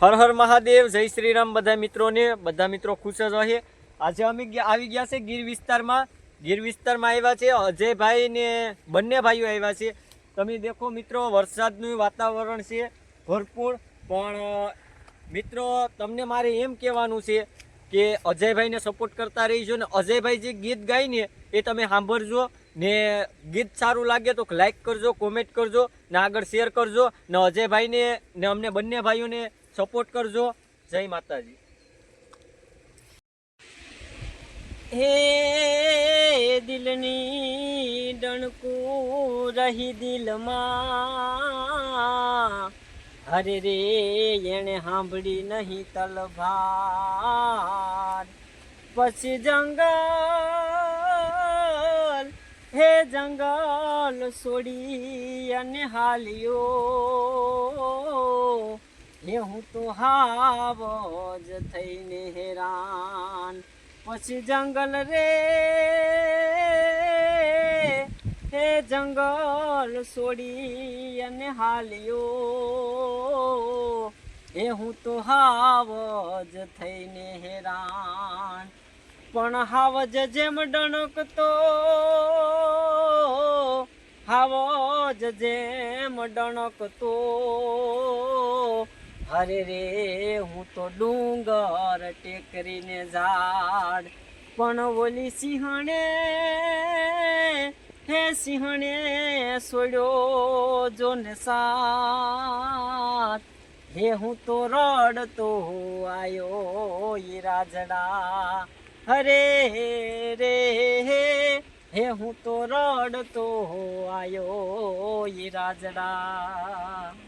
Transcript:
હર હર મહાદેવ, જય શ્રી રામ બધા મિત્રોને. બધા મિત્રો ખુશ જ રહે આજે અમે આવી ગયા છે ગીર વિસ્તારમાં. ગીર વિસ્તારમાં આવ્યા છે. અજયભાઈ ને બંને ભાઈઓ આવ્યા છે. તમે દેખો મિત્રો, વરસાદનું વાતાવરણ છે ભરપૂર. પણ મિત્રો, તમને મારે એમ કહેવાનું છે કે અજયભાઈને સપોર્ટ કરતા રહીજો ને અજયભાઈ જે ગીત ગાય ને એ તમે સાંભળજો ને ગીત સારું લાગે તો લાઈક કરજો કોમેન્ટ કરજો ને આગળ શેર કરજો ને અજયભાઈને ને અમને બંને ભાઈઓને સપોર્ટ કરજો. જય માતાજી. હે દિલની ડણકું રહી દિલમાં. હરે રે એણે સાંભળી નહીં તલભાર પછી જંગલ, હે જંગલ છોડી અને હાલ્યો. હે હું તો હાવો જ થઈને હેરાન પછી જંગલ રે હે જંગલ છોડી અને હાલ્યો હે હું તો હાવ જ થઈને હેરાન પણ હાવ જ જેમ ડણકતો હાવ જ જેમ ડણકતો હરે રે, હું તો ડુંગર ટેકરીને ઝાડ. પણ ઓલી સિંહણે, હે સિંહણે સોડ્યો જો ને સાત હે હું તો રડતો આયો ઈ રાજડા. હરે રે, હે હું તો રડતો આયો ઈ રાજડા.